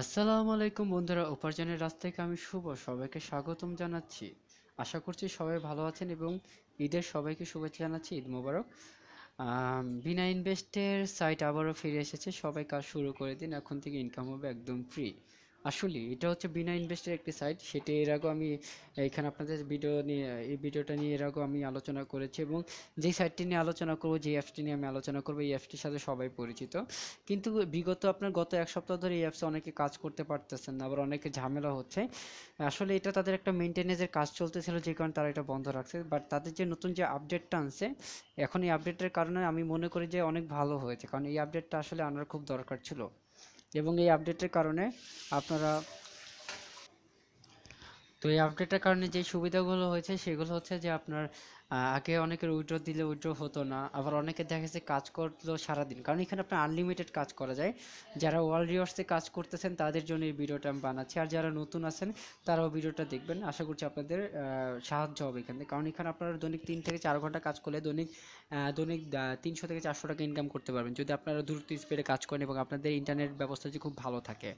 আসসালামু আলাইকুম বন্ধুরা, উপার্জনের রাস্তা থেকে আমি শুভ, সবাইকে স্বাগতম জানাচ্ছি। আশা করছি সবাই ভালো আছেন এবং ঈদের সবাইকে শুভেচ্ছা জানাচ্ছি, ঈদ মোবারক। বিনা ইনভেস্টের সাইট আবারও ফিরে এসেছে সবাই কাজ শুরু করে দিন, এখন থেকে ইনকাম হবে একদম ফ্রি আসলে এটা হচ্ছে বিনা ইনভেস্টের একটি সাইট সেটা এর আগেও আমি এখানে আপনাদের ভিডিও নিয়ে, এই ভিডিওটা নিয়ে এর আগেও আমি আলোচনা করেছি এবং যেই সাইটটি নিয়ে আলোচনা করব যে অ্যাপসটি নিয়ে আমি আলোচনা করব, এই অ্যাপসটির সাথে সবাই পরিচিত। কিন্তু বিগত আপনার গত এক সপ্তাহ ধরে এই অ্যাপসে অনেকে কাজ করতে পারতেছেন না, আবার অনেকে ঝামেলা হচ্ছে। আসলে এটা তাদের একটা মেনটেনেন্সের কাজ চলতেছিল, যে কারণে তারা এটা বন্ধ রাখছে। বাট তাদের যে নতুন যে আপডেটটা আনছে, এখন এই আপডেটের কারণে আমি মনে করি যে অনেক ভালো হয়েছে। কারণ এই আপডেটটা আসলে আনার খুব দরকার ছিল। এবং এই আপডেটের কারণে আপনারা তো এই আপডেটের কারণে যে সুবিধাগুলো হয়েছে সেগুলো হচ্ছে যে আপনার আগে অনেকের উইড্রো দিলে উইড্রো হতো না, আবার অনেকে দেখা গেছে কাজ করল সারাদিন। কারণ এখানে আপনার আনলিমিটেড কাজ করা যায়। যারা ওয়ার্ল্ড রিওয়ার্সে কাজ করতেছেন, তাদের জন্য এই ভিডিওটা আমি বানাচ্ছি। আর যারা নতুন আছেন, তারাও ভিডিওটা দেখবেন। আশা করছি আপনাদের সাহায্য হবে এখান কারণ এখানে আপনারা দৈনিক তিন থেকে চার ঘণ্টা কাজ করলে দৈনিক দৈনিক তিনশো থেকে চারশো টাকা ইনকাম করতে পারবেন। যদি আপনারা দ্রুত স্পিডে কাজ করেন এবং আপনাদের ইন্টারনেট ব্যবস্থা যদি খুব ভালো থাকে।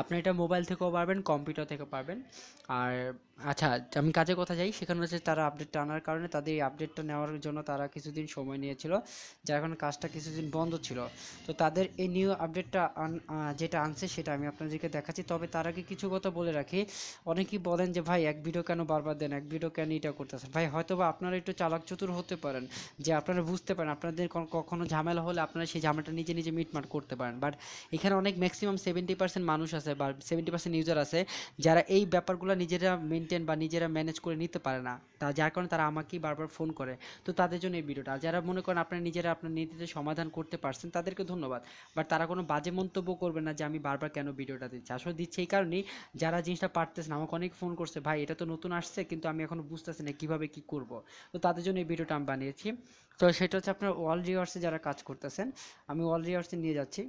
আপনি এটা মোবাইল থেকেও পারবেন কম্পিউটার থেকেও পারবেন। আর আচ্ছা আমি কাজে কথা যাই। সেখানে হচ্ছে তারা আপডেটটা আনার কারণে তাদের এই আপডেটটা নেওয়ার জন্য তারা কিছুদিন সময় নিয়েছিল, যার কারণে কাজটা কিছুদিন বন্ধ ছিল। তো তাদের এই নিউ আপডেটটা যেটা আনছে সেটা আমি আপনাদেরকে দেখাচ্ছি। তবে তার আগে কিছু কথা বলে রাখি। অনেকেই বলেন যে, ভাই, এক ভিডিও কেন বারবার দেন? এক ভিডিও কেন এটা করতেছেন? ভাই হয়তো বা আপনারা একটু চালাক চতুর হতে পারেন, যে আপনারা বুঝতে পারেন, আপনাদের কখনো ঝামেলা হলে আপনারা সেই ঝামেলাটা নিজে নিজে মিটমাট করতে পারেন। বাট এখানে অনেক ম্যাক্সিমাম সেভেন্টি পার্সেন্ট মানুষ আছে বা সেভেন্টি পার্সেন্ট ইউজার আছে, যারা এই ব্যাপারগুলো নিজেরা মেনটেন বা নিজেরা ম্যানেজ করে নিতে পারে না। তা যার কারণে তারা আমাকেই বারবার ফোন করে, তো তাদের জন্য এই ভিডিওটা। যারা মনে করেন আপনারা নিজেরা আপনার নীতিতে সমাধান করতে পারছেন, তাদেরকে ধন্যবাদ। বাট তারা কোনো বাজে মন্তব্য করবে না যে, আমি বারবার কেন ভিডিওটা দিচ্ছি? আসলে দিচ্ছি এই কারণেই যারা জিনিসটা পারতেছে না, আমাকে অনেক ফোন করছে, ভাই, এটা তো নতুন আসছে, কিন্তু আমি এখনও বুঝতেছি না কীভাবে কি করব। তো তাদের জন্য এই ভিডিওটা আমি বানিয়েছি। তো সেটা হচ্ছে আপনার ওয়াল রিওয়ার্সে যারা কাজ করতেছেন, আমি ওয়াল রিওয়ার্সে নিয়ে যাচ্ছি।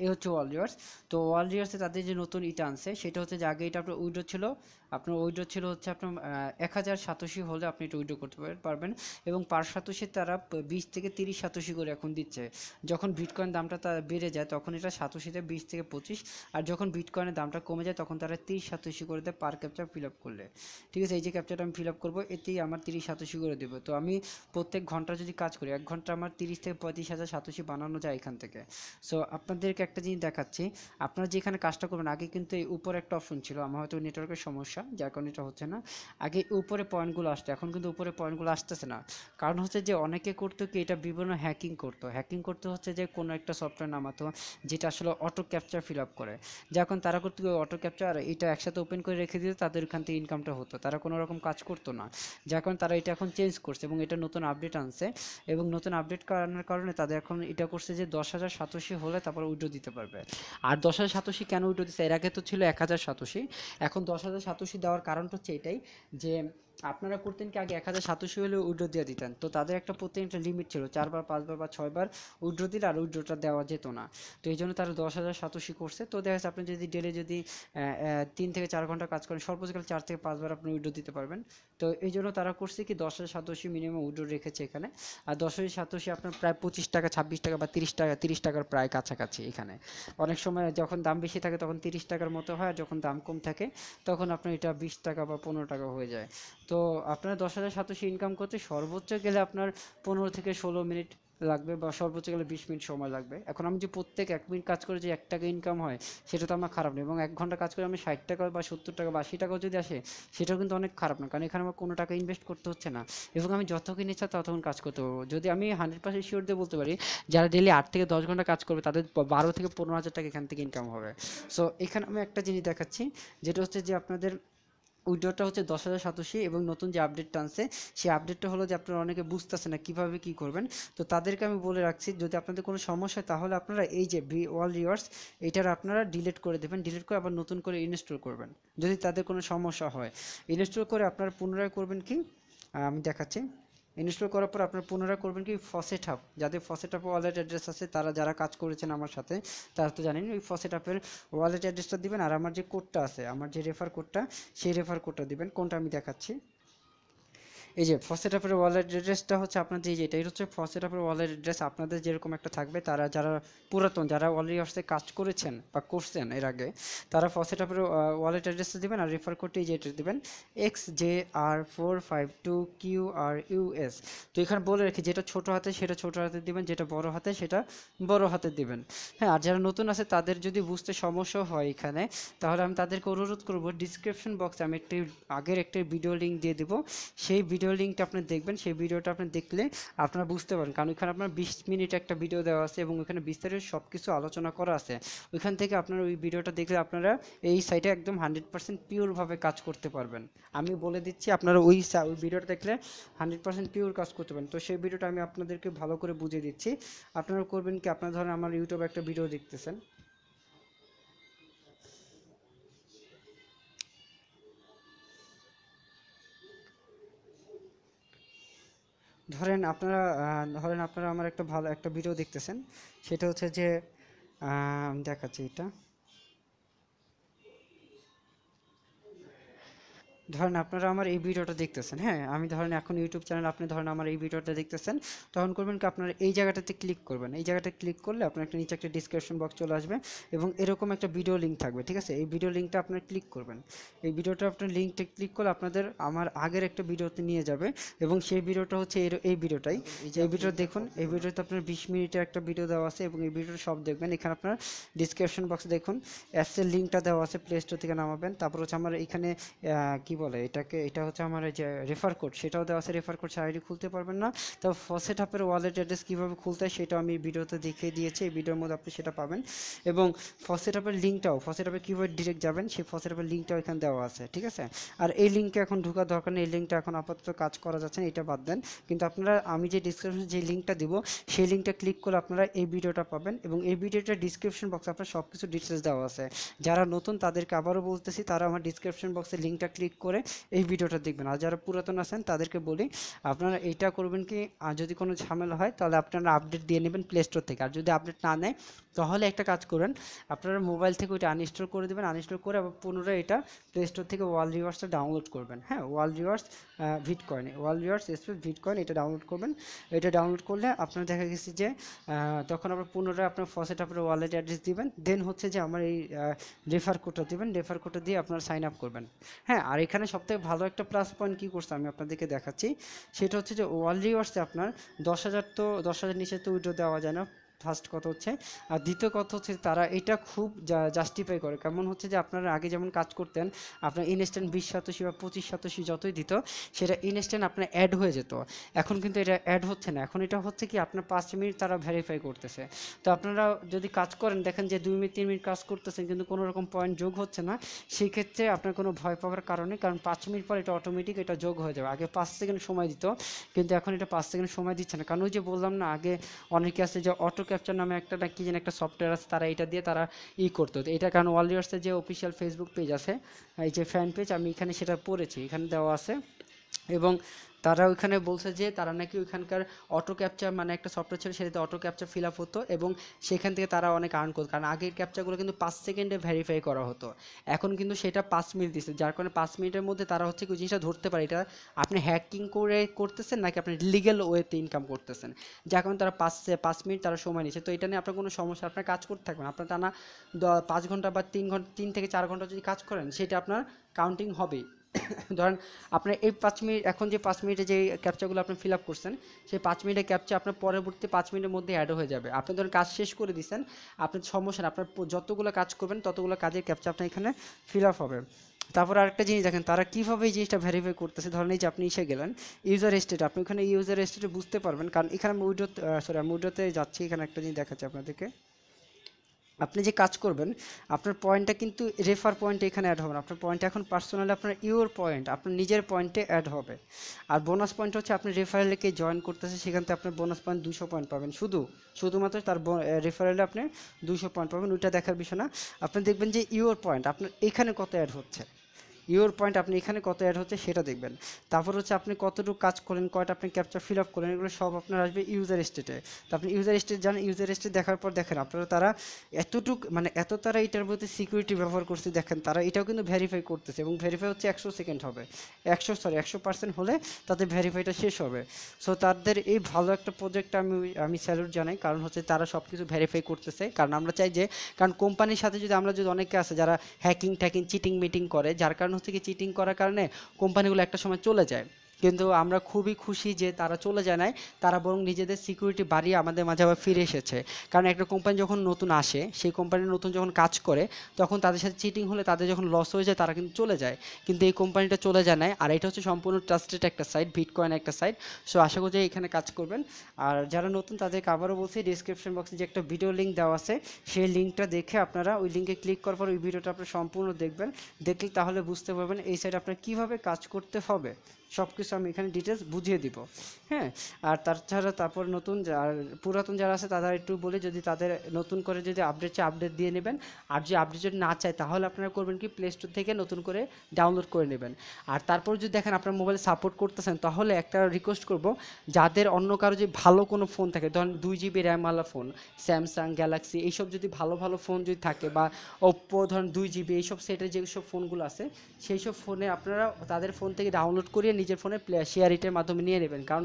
এই হচ্ছে ওয়াল রিওয়ার্স তো ওয়াল রিওয়ার্সে তাদের যে নতুন ইটা আনছে, সেটা হচ্ছে যে আগে এটা আপনার উইডো ছিল, আপনার উইডো ছিল হচ্ছে আপনার এক হাজার সাতাশি হলে আপনি এটা উইডো করতে পার- পারবেন এবং পার সাতাশি তারা বিশ থেকে তিরিশ সাতাশি করে এখন দিচ্ছে। যখন বিটকয়েন দামটা তা বেড়ে যায়, তখন এটা সাতাশিতে বিশ থেকে পঁচিশ, আর যখন বিটকয়েনের দামটা কমে যায়, তখন তারা তিরিশ সাতাশি করে দেয় পার ক্যাপচার ফিল আপ করলে। ঠিক আছে, এই যে ক্যাপচারটা আমি ফিল আপ করব, এতেই আমার তিরিশ সাতাশি করে দেবো। তো আমি প্রত্যেক ঘণ্টা যদি কাজ করি, এক ঘণ্টা আমার তিরিশ থেকে পঁয়ত্রিশ হাজার সাতাশি বানানো যায় এখান থেকে। সো আপনাদেরকে একটা জিনিস দেখাচ্ছি। আপনারা যেখানে কাজটা করবেন, আগে কিন্তু এই উপরে একটা অপশন ছিল। আমার হয়তো নেটওয়ার্কের সমস্যা, যার কারণে এটা হচ্ছে না। আগে উপরে পয়েন্টগুলো আসতো, এখন কিন্তু উপরে পয়েন্টগুলো আসতেছে না। কারণ হচ্ছে যে, অনেকে করতো কি, এটা বিভিন্ন হ্যাকিং করতো। হ্যাকিং করতে হচ্ছে যে, কোনো একটা সফটওয়্যার নামাতো যেটা আসলে অটো ক্যাপচার ফিল আপ করে। যখন তারা করতো অটো ক্যাপচার এটা একসাথে ওপেন করে রেখে দিত তাদের ওখান থেকে ইনকামটা হতো। তারা কোনো রকম কাজ করতো না। কারণে তারা এটা এখন চেঞ্জ করছে এবং এটা নতুন আপডেট আনছে। এবং নতুন আপডেট আনার কারণে তাদের এখন এটা করছে যে, দশ হাজার সাতাশি হলে তারপর উইড্রো দিতে পারবে। আর দশ হাজার সাতাশি কেন উইড্রো দিচ্ছে এর আগে তো ছিল এক হাজার সাতাশি। এখন দশ হাজার সাতাশি দেওয়ার কারণটা হচ্ছে এটাই যে আপনারা করতেন কি আগে এক হাজার সাতাশি হলে উইড্রো দিয়ে দিতেন। তো তাদের একটা প্রত্যেক একটা লিমিট ছিল, চারবার, পাঁচবার বা ছয়বার উইড্রো দিলে আর উইড্রোটা দেওয়া যেত না। তো এই জন্য তারা দশ হাজার সাতাশি করছে। তো দেখা যাচ্ছে আপনি যদি ডেলি যদি তিন থেকে চার ঘণ্টা কাজ করেন সর্বোচ্চ চার থেকে পাঁচবার আপনি উইড্রো দিতে পারবেন। তো এই জন্য তারা করছে কি, দশ হাজার সাতাশি মিনিমাম উইড্রো রেখেছে এখানে। আর দশ হাজার সাতাশি আপনার প্রায় পঁচিশ টাকা, ছাব্বিশ টাকা বা তিরিশ টাকা, তিরিশ টাকার প্রায় কাছাকাছি এখানে। অনেক সময় যখন দাম বেশি থাকে তখন তিরিশ টাকার মতো হয়, আর যখন দাম কম থাকে তখন আপনার এটা বিশ টাকা বা পনেরো টাকা হয়ে যায়। তো আপনার দশ হাজার সাতাশি ইনকাম করতে সর্বোচ্চ গেলে আপনার পনেরো থেকে ষোলো মিনিট লাগবে বা সর্বোচ্চ গেলে বিশ মিনিট সময় লাগবে। এখন আমি যে প্রত্যেক এক মিনিট কাজ করে যে এক টাকা ইনকাম হয়, সেটা তো আমার খারাপ না এবং এক ঘণ্টা কাজ করে আমি ষাট টাকা বা সত্তর টাকা বা আশি টাকাও যদি আসে, সেটাও কিন্তু অনেক খারাপ না কারণ এখানে আমার কোনো টাকা ইনভেস্ট করতে হচ্ছে না এবং আমি যতক্ষণ ইচ্ছা ততক্ষণ কাজ করতে পারব। যদি আমি হান্ড্রেড পার্সেন্ট শিওর দিয়ে বলতে পারি, যারা ডেলি আট থেকে দশ ঘণ্টা কাজ করবে, তাদের বারো থেকে পনেরো হাজার টাকা এখান থেকে ইনকাম হবে। সো এখানে আমি একটা জিনিস দেখাচ্ছি, যেটা হচ্ছে যে আপনাদের উইড্রোটা হচ্ছে দশ হাজার সাতাশি এবং নতুন যে আপডেটটা আনছে, সেই আপডেটটা হলো যে আপনারা অনেকে বুঝতেছে না কীভাবে কী করবেন। তো তাদেরকে আমি বলে রাখছি, যদি আপনাদের কোনো সমস্যা হয় তাহলে আপনারা এই যে বি ওয়াল রিওয়ার্স এটার আপনারা ডিলিট করে দেবেন ডিলিট করে আবার নতুন করে ইনস্টল করবেন, যদি তাদের কোনো সমস্যা হয়। ইনস্টল করে আপনারা পুনরায় করবেন কি? আমি দেখাচ্ছি। ইনস্টল করার পর আপনার পুনরায় করবেন কি ফসেট হাব যাদের ফসেট হাব ওয়ালেট অ্যাড্রেস আছে, তারা যারা কাজ করেছেন আমার সাথে, তারা তো জানেন ওই ফসেট হাবের ওয়ালেট অ্যাড্রেসটা দিবেন। আর আমার যে কোডটা আছে, আমার যে রেফার কোডটা সেই রেফার কোডটা দিবেন। কোনটা আমি দেখাচ্ছি? এই যে ফসেট অ্যাপের ওয়ালেট অ্যাড্রেসটা হচ্ছে আপনাদের এই যে এটা হচ্ছে ফসেট অ্যাপের ওয়ালেট অ্যাড্রেস আপনাদের যেরকম একটা থাকবে, তারা যারা পুরাতন, যারা অলরেডি আসতে কাজ করেছেন বা করছেন এর আগে, তারা ফসেট অ্যাপের ওয়ালেট অ্যাড্রেসটা দিবেন আর রেফার কোডটি এই যে এটা দিবেন X J R four five two Q R US তো এখানে বলে রাখি, যেটা ছোট হাতে সেটা ছোট হাতে দিবেন, যেটা বড় হাতে সেটা বড় হাতে দিবেন। হ্যাঁ আর যারা নতুন আছে তাদের যদি বুঝতে সমস্যা হয় এখানে, তাহলে আমি তাদেরকে অনুরোধ করব ডিসক্রিপশন বক্সে আমি একটি আগের একটি ভিডিও লিঙ্ক দিয়ে দিব, সেই ভিডিও লিঙ্কটা আপনি দেখবেন, সেই ভিডিওটা আপনি দেখলে আপনারা বুঝতে পারেন কারণ ওইখানে আপনার বিশ মিনিট একটা ভিডিও দেওয়া আছে এবং ওইখানে বিস্তারিত সব কিছু আলোচনা করা আছে। ওইখান থেকে আপনারা ওই ভিডিওটা দেখলে আপনারা এই সাইটে একদম হান্ড্রেড পার্সেন্ট পিওরভাবে কাজ করতে পারবেন। আমি বলে দিচ্ছি, আপনারা ওই ওই ভিডিওটা দেখলে হান্ড্রেড পার্সেন্ট পিওর কাজ করতে পারেন তো সেই ভিডিওটা আমি আপনাদেরকে ভালো করে বুঝিয়ে দিচ্ছি। আপনারা করবেন কি? আপনারা ধরেন আমার ইউটিউবে একটা ভিডিও দেখতেছেন। ধরেন আপনারা ধরেন আপনারা আমার একটা ভালো একটা ভিডিও দেখতেছেন। সেটা হচ্ছে যে দেখাচ্ছি এটা। ধরেন আপনারা আমার এই ভিডিওটা দেখতেছেন হ্যাঁ? আমি ধরেন এখন ইউটিউব চ্যানেল আপনি ধরেন আমার এই ভিডিওটা দেখতেছেন তখন করবেন কি আপনারা এই জায়গাটাতে ক্লিক করবেন। এই জায়গাটা ক্লিক করলে আপনার একটা নিচে একটা ডিসক্রিপশন বক্স চলে আসবে এবং এরকম একটা ভিডিও লিঙ্ক থাকবে ঠিক আছে? এই ভিডিও লিঙ্কটা আপনার ক্লিক করবেন। এই ভিডিওটা আপনার লিঙ্কটা ক্লিক করলে আপনাদের আমার আগের একটা ভিডিওতে নিয়ে যাবে এবং সেই ভিডিওটা হচ্ছে এর- এই ভিডিওটাই এই ভিডিও দেখুন এই ভিডিওতে আপনার বিশ মিনিটের একটা ভিডিও দেওয়া আছে এবং এই ভিডিওটা সব দেখবেন। এখানে আপনার ডিসক্রিপশন বক্সে দেখুন অ্যাপসের লিঙ্কটা দেওয়া আছে প্লে স্টোর থেকে নামাবেন। তারপর হচ্ছে আমার এখানে কি বলে? এটাকে, এটা হচ্ছে আমার যে রেফার কোড সেটাও দেওয়া আছে রেফার কোড আইডি খুলতে পারবেন না। তো ফসেট অ্যাপের ওয়ালেট অ্যাড্রেস কীভাবে খুলতে হয় সেটাও আমি ভিডিওতে দেখিয়ে দিয়েছি, এই ভিডিওর মধ্যে আপনি সেটা পাবেন। এবং ফসেট অ্যাপের লিঙ্কটাও ফসেট অ্যাপে কীভাবে ডিরেক্ট যাবেন, সেই ফসেট অ্যাপের লিঙ্কটাও এখানে দেওয়া আছে, ঠিক আছে? আর এই লিঙ্কে এখন ঢোকার দরকার নেই, এই লিঙ্কটা এখন আপাতত কাজ করা যাচ্ছে না, এটা বাদ দেন। কিন্তু আপনারা, আমি যে ডিসক্রিপশনে যে লিঙ্কটা দিব, সেই লিঙ্কটা ক্লিক করে আপনারা এই ভিডিওটা পাবেন এবং এই ভিডিওটার ডিসক্রিপশন বক্সে আপনার সব কিছু ডিটেলস দেওয়া আছে। যারা নতুন তাদেরকে আবারও বলতেছি, তারা আমার ডিসক্রিপশন বক্সে লিঙ্কটা ক্লিক করে এই ভিডিওটা দেখবেন। আর যারা পুরাতন আছেন, তাদেরকে বলি, আপনারা এইটা করবেন কি যদি কোনো ঝামেলা হয়, তাহলে আপনারা আপডেট দিয়ে নেবেন প্লে স্টোর থেকে। আর যদি আপডেট না নেয়, তাহলে একটা কাজ করেন, আপনারা মোবাইল থেকে ওইটা আনইনস্টল করে দেবেন। আনইনস্টল করে আবার পুনরায় এটা প্লে স্টোর থেকে ওয়াল রিভার্সটা ডাউনলোড করবেন। হ্যাঁ wall reverse vit coin wall reverse space vit coin এটা ডাউনলোড করবেন। এটা ডাউনলোড করলে আপনার দেখা গেছে যে তখন আবার পুনরায় আপনার ফসেট আপনার ওয়ালেট অ্যাড্রেস দিবেন। দেন হচ্ছে যে আমার এই রেফার কোডটা দিবেন। রেফার কোডটা দিয়ে আপনারা সাইন আপ করবেন। হ্যাঁ আর এখানে সবথেকে ভালো একটা প্লাস পয়েন্ট কী করছে আমি আপনাদেরকে দেখাচ্ছি? সেটা হচ্ছে যে ওয়াল রিওয়ার্সে আপনার দশ হাজার তো, দশ হাজার নিচে তো উইড্রো দেওয়া যায় না। ফার্স্ট কথা হচ্ছে। আর দ্বিতীয় কথা হচ্ছে তারা এটা খুব জাস্টিফাই করে। কেমন হচ্ছে যে আপনারা আগে যেমন কাজ করতেন, আপনার ইনস্ট্যান্ট বিশ শতাংশী বা পঁচিশ শতাংশী যতই দিত, সেটা ইনস্ট্যান্ট আপনার অ্যাড হয়ে যেত। এখন কিন্তু এটা অ্যাড হচ্ছে না। এখন এটা হচ্ছে কি আপনার পাঁচ মিনিট তারা ভেরিফাই করতেছে। তো আপনারা যদি কাজ করেন, দেখেন যে দুই মিনিট, তিন মিনিট কাজ করতেছেন, কিন্তু কোনো রকম পয়েন্ট যোগ হচ্ছে না সেই ক্ষেত্রে আপনার কোনো ভয় পাওয়ার কারণে, কারণ পাঁচ মিনিট পর এটা অটোমেটিক এটা যোগ হয়ে যাবে। আগে পাঁচ সেকেন্ড সময় দিত, কিন্তু এখন এটা পাঁচ সেকেন্ড সময় দিচ্ছে না। কারণ ওই যে বললাম না, আগে অনেকে আছে যে অটো ক্যাপচার নামে একটা কি যেন একটা সফটওয়্যার আছে, তারা এটা দিয়ে তারা ই করতো। এটা কারণ ওয়ালিয়ার্সের যে অফিসিয়াল ফেসবুক পেজ আছে, এই যে ফ্যান পেজ আমি এখানে সেটা পড়েছি। এখানে দেওয়া আছে। এবং তারা ওইখানে বলছে যে তারা নাকি ওইখানকার অটো ক্যাপচার মানে একটা সফটওয়্যার ছিল সেটাতে অটো ক্যাপচার ফিল আপ হতো এবং সেখান থেকে তারা অনেক আর্ন করতো। কারণ আগের ক্যাপচারগুলো কিন্তু পাঁচ সেকেন্ডে ভেরিফাই করা হতো। এখন কিন্তু সেটা পাঁচ মিনিট দিচ্ছে। যার কারণে পাঁচ মিনিটের মধ্যে তারা হচ্ছে কি জিনিসটা ধরতে পারে। এটা আপনি হ্যাকিং করে করতেছেন নাকি আপনি লিগেল ওয়েতে ইনকাম করতেছেন? যার কারণে তারা পাঁচ পাঁচ মিনিট তারা সময় নিচ্ছে। তো এটা নিয়ে আপনার কোনো সমস্যা, আপনার কাজ করতে থাকবেন আপনার টানা পাঁচ ঘণ্টা বা তিন ঘণ্টা, তিন থেকে চার ঘণ্টা যদি কাজ করেন, সেটা আপনার কাউন্টিং হবেই। ধরেন আপনার এই পাঁচ মিনিট, এখন যে পাঁচ মিনিটে যে ক্যাপচাগুলো আপনি ফিল আপ করছেন, সেই পাঁচ মিনিটের ক্যাপচা আপনার পরবর্তী পাঁচ মিনিটের মধ্যে অ্যাড হয়ে যাবে। আপনি ধরেন কাজ শেষ করে দিচ্ছেন আপনার সমস্যা আপনার যতগুলো কাজ করবেন, ততগুলো কাজের ক্যাপচা আপনার এখানে ফিল আপ হবে। তারপর আরেকটা জিনিস দেখেন, তারা কীভাবে এই জিনিসটা ভেরিফাই করতেছে, ধরেন এই যে আপনি এসে গেলেন ইউজার স্টেট আপনি ওখানে ইউজার স্টেটে বুঝতে পারবেন, কারণ এখানে আমি সরি আমি উইডোতে যাচ্ছি, এখানে একটা জিনিস দেখাচ্ছি আপনাদেরকে। আপনি যে কাজ করবেন, আপনার পয়েন্টটা কিন্তু রেফার পয়েন্ট এখানে অ্যাড হবে না। আপনার পয়েন্ট এখন পার্সোনালি আপনার ইউর পয়েন্ট আপনার নিজের পয়েন্টে অ্যাড হবে। আর বোনাস পয়েন্ট হচ্ছে আপনি রেফারেলকে জয়েন করতেছে, সেখান থেকে আপনার বোনাস পয়েন্ট দুশো পয়েন্ট পাবেন। শুধু, শুধুমাত্র তার রেফারেলে আপনি দুশো পয়েন্ট পাবেন, ওইটা দেখার বিষয় না। আপনি দেখবেন যে ইউর পয়েন্ট আপনার এখানে কত অ্যাড হচ্ছে। ইওর পয়েন্ট আপনি এখানে কত অ্যাড হচ্ছে সেটা দেখবেন। তারপর হচ্ছে আপনি কতটুকু কাজ করেন কয়টা আপনি ক্যাপচার ফিল আপ করেন এগুলো সব আপনার আসবে ইউজার স্টেটে তো আপনি ইউজার স্টেট জানেন ইউজার স্টেট দেখার পর দেখেন আপনারা তারা এতটুক মানে এত তারা এটার প্রতি সিকিউরিটি ব্যবহার করছে, দেখেন তারা এটাও কিন্তু ভেরিফাই করতেছে এবং ভেরিফাই হচ্ছে একশো সেকেন্ড হবে। একশো সরি একশো পার্সেন্ট হলে তাদের ভেরিফাইটা শেষ হবে। সো তাদের এই ভালো একটা প্রজেক্ট আমি আমি স্যালুট জানাই, কারণ হচ্ছে তারা সব কিছু ভেরিফাই করতেছে। কারণ আমরা চাই যে কারণ কোম্পানির সাথে যদি আমরা যদি অনেকে আছে যারা হ্যাকিং ট্যাকিং চিটিং মিটিং করে, যার কারণ হচ্ছে কি চিটিং করার কারণে কোম্পানিগুলো একটা সময় চলে যায়। কিন্তু আমরা খুবই খুশি যে তারা চলে যায় নাই। তারা বরং নিজেদের সিকিউরিটি বাড়িয়ে আমাদের মাঝে আবার ফিরে এসেছে। কারণ একটা কোম্পানি যখন নতুন আসে, সেই কোম্পানি নতুন যখন কাজ করে, তখন তাদের সাথে চিটিং হলে তাদের যখন লস হয়ে যায়, তারা কিন্তু চলে যায়। কিন্তু এই কোম্পানিটা চলে যায় নাই। আর এটা হচ্ছে সম্পূর্ণ ট্রাস্টেড একটা সাইট বিটকয়েন একটা সাইট সো আশা করি এখানে কাজ করবেন। আর যারা নতুন, তাদেরকে আবারও বলছি ডিসক্রিপশন বক্সে যে একটা ভিডিও লিঙ্ক দেওয়া আছে, সেই লিঙ্কটা দেখে আপনারা ওই লিঙ্কে ক্লিক করার পর ওই ভিডিওটা আপনারা সম্পূর্ণ দেখবেন। দেখলে তাহলে বুঝতে পারবেন এই সাইডে আপনার কীভাবে কাজ করতে হবে। সব কিছু আমি এখানে ডিটেলস বুঝিয়ে দিব। হ্যাঁ? আর তাছাড়া তারপর নতুন আর পুরাতন যারা আছে তারা একটু বলি যদি তাদের নতুন করে যদি আপডেট চাই আপডেট দিয়ে নেবেন। আর যদি আপডেট যদি না চায় তাহলে আপনারা করবেন কি? প্লে স্টোর থেকে নতুন করে ডাউনলোড করে নেবেন। আর তারপর যদি দেখেন আপনার মোবাইলে সাপোর্ট করতেছেন, তাহলে একটা রিকোয়েস্ট করব, যাদের অন্য কারও যে ভালো কোনো ফোন থাকে, ধরেন দুই জিবি র্যামওয়ালা ফোন স্যামসাং গ্যালাক্সি এইসব যদি ভালো ভালো ফোন যদি থাকে বা ওপ্পো ধরেন দুই জিবি এইসব সেটের যেসব ফোনগুলো আছে সেই সব ফোনে আপনারা তাদের ফোন থেকে ডাউনলোড করিয়ে নিজের ফোনে শেয়ার ইটের মাধ্যমে নিয়ে নেবেন। কারণ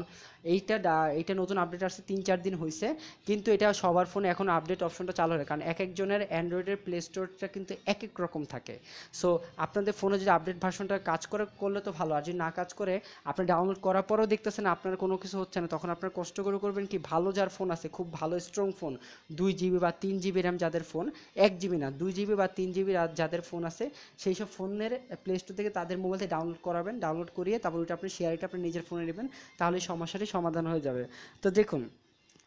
এইটা এইটা নতুন আপডেট আসছে তিন চার দিন হয়েছে কিন্তু এটা সবার ফোনে এখন আপডেট অপশনটা চালু হয় কারণ এক একজনের অ্যান্ড্রয়েডের প্লে স্টোরটা কিন্তু এক এক রকম থাকে। সো আপনাদের ফোনে যদি আপডেট ভার্সনটা কাজ করে, করলে তো ভালো। আর যদি না কাজ করে, আপনি ডাউনলোড করার পরেও দেখতেছেন, আপনার কোনো কিছু হচ্ছে না, তখন আপনার কষ্ট করে করবেন কি, ভালো যার ফোন আছে, খুব ভালো স্ট্রং ফোন দুই জিবি বা তিন জিবি র্যাম যাদের ফোন এক জিবি না, দুই জিবি বা তিন জিবি যাদের ফোন আছে, সেই সব ফোনের প্লে স্টোর থেকে তাদের মোবাইল থেকে ডাউনলোড করাবেন ডাউনলোড করিয়ে তারপর ওইটা আপনি শেয়ারটা আপনি নিজের ফোনে নেবেন, তাহলে সমস্যাটি সমাধান হয়ে যাবে। তো দেখুন,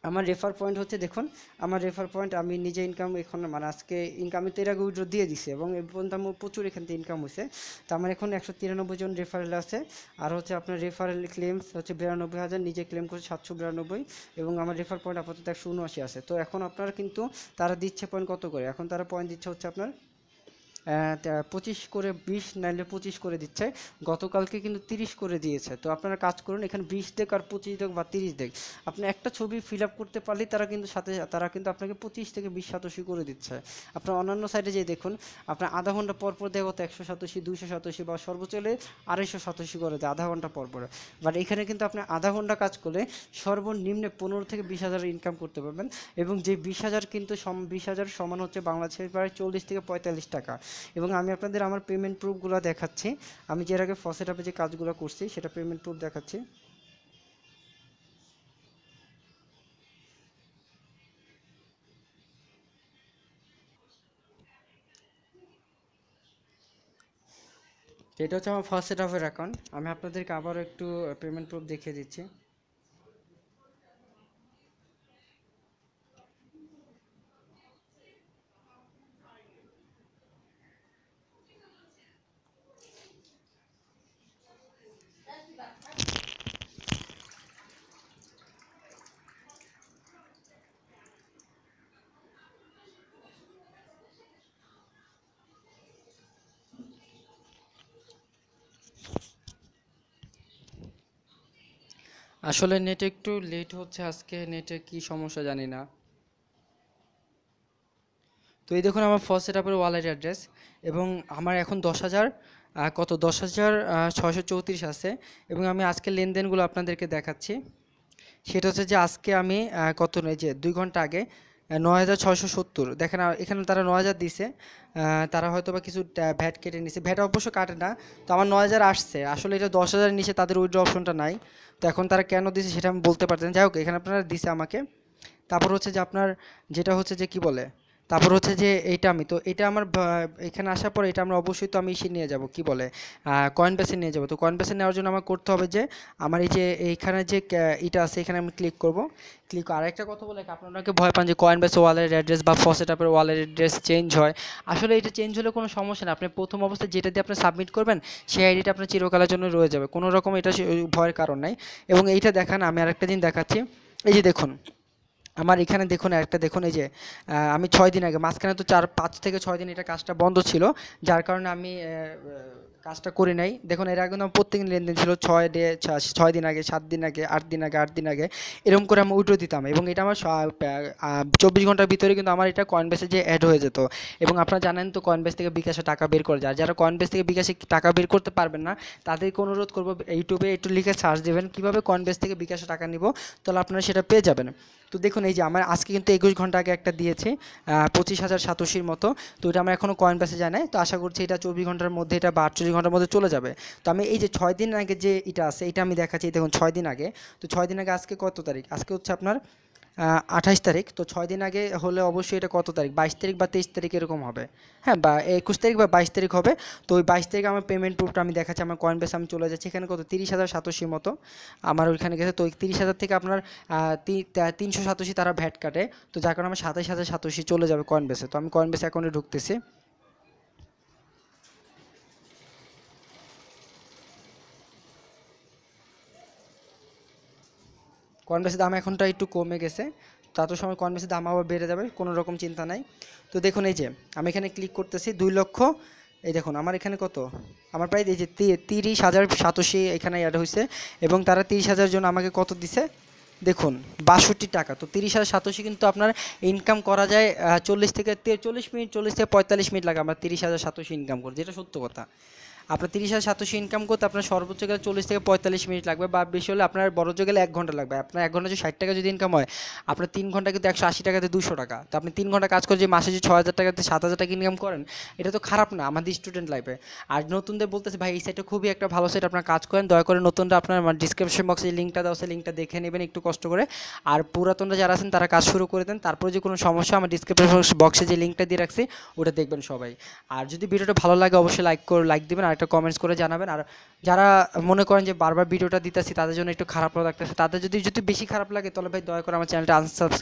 আমার রেফার পয়েন্ট হচ্ছে, দেখুন, আমার রেফার পয়েন্ট আমি নিজে ইনকাম এখন মানে আজকে ইনকামে তেরা উইড্রো দিয়ে দিছি এবং এই পর্যন্ত আমার প্রচুর এখান থেকে ইনকাম হয়েছে। তো আমার এখন একশো তিরানব্বই জন রেফারেল আছে। আর হচ্ছে আপনার রেফারেল ক্লেমস হচ্ছে বিরানব্বই হাজার, নিজে ক্লেম করছে সাতশো বিরানব্বই এবং আমার রেফার পয়েন্ট আপাতত একশো উনআশি আছে। তো এখন আপনার কিন্তু তারা দিচ্ছে পয়েন্ট কত করে? এখন তারা পয়েন্ট দিচ্ছে হচ্ছে আপনার পঁচিশ করে বিশ নাইলে পঁচিশ করে দিচ্ছে। গতকালকে কিন্তু তিরিশ করে দিয়েছে। তো আপনারা কাজ করুন, এখানে বিশ দেখ আর পঁচিশ দেখ বা তিরিশ দেখ। আপনি একটা ছবি ফিল আপ করতে পারলেই তারা কিন্তু সাথে, তারা কিন্তু আপনাকে পঁচিশ থেকে বিশ সাতাশি করে দিচ্ছে। আপনার অন্যান্য সাইডে যে দেখুন, আপনার আধা ঘণ্টা পর পর দেওয়া একশো সাতাশি, দুইশো সাতাশি বা সর্বোচ্চ হলে আড়াইশো সাতাশি করে দেয় আধা ঘণ্টা পর পর। বাট এখানে কিন্তু আপনি আধা ঘণ্টা কাজ করলে সর্বনিম্নে পনেরো থেকে বিশ হাজার ইনকাম করতে পারবেন। এবং যে বিশ হাজার কিন্তু বিশ হাজার সমান হচ্ছে বাংলাদেশের প্রায় চল্লিশ থেকে পঁয়তাল্লিশ টাকা। এবং আমি আপনাদের আমার পেমেন্ট প্রুফগুলো দেখাচ্ছি। আমি যে আগে ফসেট আপে যে কাজগুলো করছি, সেটা পেমেন্ট প্রুফ দেখাচ্ছি। এটা হচ্ছে আমার ফার্স্ট সেট অ্যাকাউন্ট আমি আপনাদেরকে আবারও একটু পেমেন্ট প্রুফ দেখিয়ে দিচ্ছি। আসলে নেট একটু লেট হচ্ছে আজকে নেটে কি সমস্যা জানি না। তো এই দেখুন আমার ফার্স্ট সেটআপের ওয়ালেট অ্যাড্রেস এবং আমার এখন দশ হাজার কত? দশ হাজার ছয়শো চৌত্রিশ আছে এবং আমি আজকে লেনদেনগুলো আপনাদেরকে দেখাচ্ছি। সেটা হচ্ছে যে আজকে আমি কত? নেই যে দুই ঘণ্টা আগে নয় হাজার ছয়শো সত্তর। দেখেন এখানে তারা নয় হাজার দিছে। তারা হয়তো বা কিছু ভ্যাট কেটে নিছে। ভ্যাট অবশ্য কাটে না, তো আমার নয় হাজার আসছে। আসলে এটা দশ হাজার নিচে তাদের উইড্র অপশনটা নাই। তো এখন তারা কেন দিছে সেটা আমি বলতে পারতেন যাই হোক, এখানে আপনারা দিছে আমাকে। তারপর হচ্ছে যে আপনার, যেটা হচ্ছে যে কি বলে তারপর হচ্ছে যে এইটা আমি, তো এটা আমার এখানে আসার পর এটা আমরা অবশ্যই তো আমি ইসে নিয়ে যাব, কি বলে? কয়েন বেসে নিয়ে যাব। তো কয়েন বেসে নেওয়ার জন্য আমার করতে হবে যে, আমার এই যে এইখানে যে এটা আছে, এখানে আমি ক্লিক করব। ক্লিক আর একটা কথা বলে আপনাকে ভয় পান যে কয়েন বেসে ওয়ালের অ্যাড্রেস বা ফসেট আপের ওয়ালের অ্যাড্রেস চেঞ্জ হয়। আসলে এটা চেঞ্জ হলে কোনো সমস্যা না, আপনি প্রথম অবস্থায় যেটা দিয়ে আপনি সাবমিট করবেন, সেই আইডিটা আপনার চিরকালের জন্য রয়ে যাবে। কোনো রকম এটা ভয়ের কারণ নাই। এবং এইটা দেখান, আমি আরেকটা দিন দেখাচ্ছি। এই যে দেখুন আমার এখানে দেখুন, একটা দেখুন, এই যে আমি ছয় দিন আগে, মাঝখানে তো চার, পাঁচ থেকে ছয় দিন এটা কাজটা বন্ধ ছিল, যার কারণে আমি কাজটা করি নাই। দেখুন, এর আগে আমার প্রত্যেক দিন লেনদেন ছিল ছয় ডে, ছয় দিন আগে, সাত দিন আগে, আট দিন আগে, আট দিন আগে, এরকম করে আমি উইড্রো দিতাম। এবং এটা আমার চব্বিশ ঘণ্টার ভিতরে কিন্তু আমার এটা কয়েনবেসে যে অ্যাড হয়ে যেত। এবং আপনারা জানেন তো কয়েনবেস থেকে বিকাশে টাকা বের করে যায় যারা কয়েনবেস থেকে বিকাশে টাকা বের করতে পারবেন না, তাদেরকে অনুরোধ করব, ইউটিউবে একটু লিখে সার্চ দেবেন, কীভাবে কয়েনবেস থেকে বিকাশে টাকা নিব, তাহলে আপনারা সেটা পেয়ে যাবেন। তো দেখুন এই যে আমার আজকে কিন্তু একুশ ঘণ্টা আগে একটা দিয়েছে পঁচিশ হাজার সাতাশির মতো। তো এটা আমার এখনও কয়েন প্যাসে যায় নাই। তো আশা করছি এটা চব্বিশ ঘণ্টার মধ্যে, এটা বা আটচল্লিশ ঘণ্টার মধ্যে চলে যাবে। তো আমি এই যে ছয় দিন আগে যে এটা আছে, এটা আমি দেখাচ্ছি দেখুন, ছয় দিন আগে। তো ছয় দিন আগে আজকে কত তারিখ? আজকে হচ্ছে আপনার আঠাশ তারিখ, তো ছয় দিন আগে হলে অবশ্যই এটা কত তারিখ? বাইশ তারিখ বা তেইশ তারিখ এরকম হবে। হ্যাঁ বা একুশ তারিখ বা বাইশ তারিখ হবে। তো ওই বাইশ তারিখ আমার পেমেন্ট প্রুফটা আমি দেখাচ্ছি, আমার কয়েন বেস আমি চলে যাচ্ছি। এখানে কত? তিরিশ হাজার সাতাশির মতো। আমার ওইখানে গেছে, তো ওই তিরিশ হাজার থেকে আপনার তিনশো সাতাশি তারা ভ্যাট কাটে। তো যার কারণে আমার সাতাশ হাজার সাতাশি চলে যাবে কয়েন বেসে তো আমি কয়েন বেসে অ্যাকাউন্টে ঢুকতেছি। কনভেসের দাম এখনটা একটু কমে গেছে, তত সময় কনভেসের দাম আবার বেড়ে যাবে, কোনো রকম চিন্তা নাই। তো দেখুন এই যে, আমি এখানে ক্লিক করতেছি দুই লক্ষ, এই দেখুন আমার এখানে কত? আমার প্রায় এই যে তিরিশ হাজার সাতাশি এখানে অ্যাড হয়েছে, এবং তারা তিরিশ হাজার জন্য আমাকে কত দিছে? দেখুন, বাষট্টি টাকা। তো তিরিশ হাজার সাতাশি কিন্তু আপনার ইনকাম করা যায় চল্লিশ থেকে চল্লিশ মিনিট, চল্লিশ থেকে পঁয়তাল্লিশ মিনিট লাগে আমরা তিরিশ হাজার সাতাশি ইনকাম করি, যেটা সত্য কথা। আপনার তিরিশ হাজার সাতশো ইনকাম করতে আপনার সর্বোচ্চ গেলে চল্লিশ থেকে পঁয়তাল্লিশ মিনিট লাগবে বা বেশি হলে আপনার বড় গেলে এক ঘণ্টা লাগবে। আপনার এক ঘণ্টা যদি ষাট টাকা যদি ইনকাম হয়, আপনার তিন ঘণ্টা কিন্তু একশো আশি টাকাতে দুশো টাকা। তো আপনি তিন ঘণ্টা কাজ করে যে মাসে যে ছ হাজার টাকাতে সাত হাজার টাকা ইনকাম করেন, এটা তো খারাপ না আমাদের স্টুডেন্ট লাইফে আর নতুনদের বলতেছে, ভাই, এই সাইটটা খুবই একটা ভালো সাইট আপনার কাজ করেন, দয়া করে নতুনরা আপনার ডিসক্রিপশন বক্সে লিঙ্কটা দেওয়া আছে লিঙ্কটা দেখে নেবেন একটু কষ্ট করে। আর পুরাতনরা যারা আছেন, তারা কাজ শুরু করে দেন, তারপরে যে কোনো সমস্যা, আমার ডিসক্রিপশন বক্সে যে লিঙ্কটা দিয়ে রাখছি, ওটা দেখবেন সবাই। আর যদি ভিডিওটা ভালো লাগে, অবশ্যই লাইক করে লাইক দিবেন, আর একটা কমেন্টস করে জানাবেন। আর যারা মনে করেন যে বারবার ভিডিওটা দিতেছি, তাদের জন্য একটু খারাপ লাগতেছে। তাদের যদি যদি বেশি খারাপ লাগে, তাহলে ভাই দয়া করে আমার চ্যানেলটা আনসাবস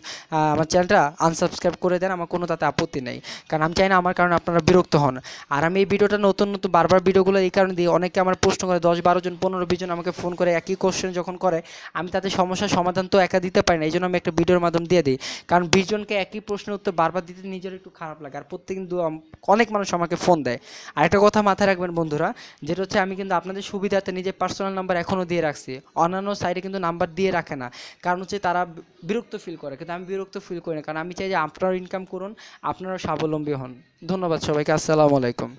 আমার চ্যানেলটা আনসাবস্ক্রাইব করে দেন। আমার কোনো তাতে আপত্তি নেই। কারণ আমি চাই না আমার কারণে আপনারা বিরক্ত হন। আর আমি এই ভিডিওটা নতুন নতুন বারবার ভিডিওগুলো এই কারণে দিই, অনেকে আমার প্রশ্ন করে, দশ বারো জন, পনেরো বিশ জন আমাকে ফোন করে একই কোশ্চেন যখন করে, আমি তাদের সমস্যার সমাধান তো একা দিতে পারি না, এই জন্য আমি একটা ভিডিওর মাধ্যম দিয়ে দিই। কারণ বিশ জনকে একই প্রশ্নের উত্তর বারবার দিতে নিজের একটু খারাপ লাগে। আর প্রত্যেকদিন অনেক মানুষ আমাকে ফোন দেয়। আর একটা কথা মাথায় রাখবেন বন্ধুরা যেটা হচ্ছে আমি কিন্তু আপনাদের সুবিধাতে নিজের পার্সোনাল নাম্বার এখনও দিয়ে রাখছি। অন্যান্য সাইডে কিন্তু নাম্বার দিয়ে রাখে না। কারণ হচ্ছে তারা বিরক্ত ফিল করে, কিন্তু আমি বিরক্ত ফিল করি না। কারণ আমি চাই যে আপনারা ইনকাম করুন, আপনারাও স্বাবলম্বী হন। ধন্যবাদ সবাইকে, আসসালামু আলাইকুম।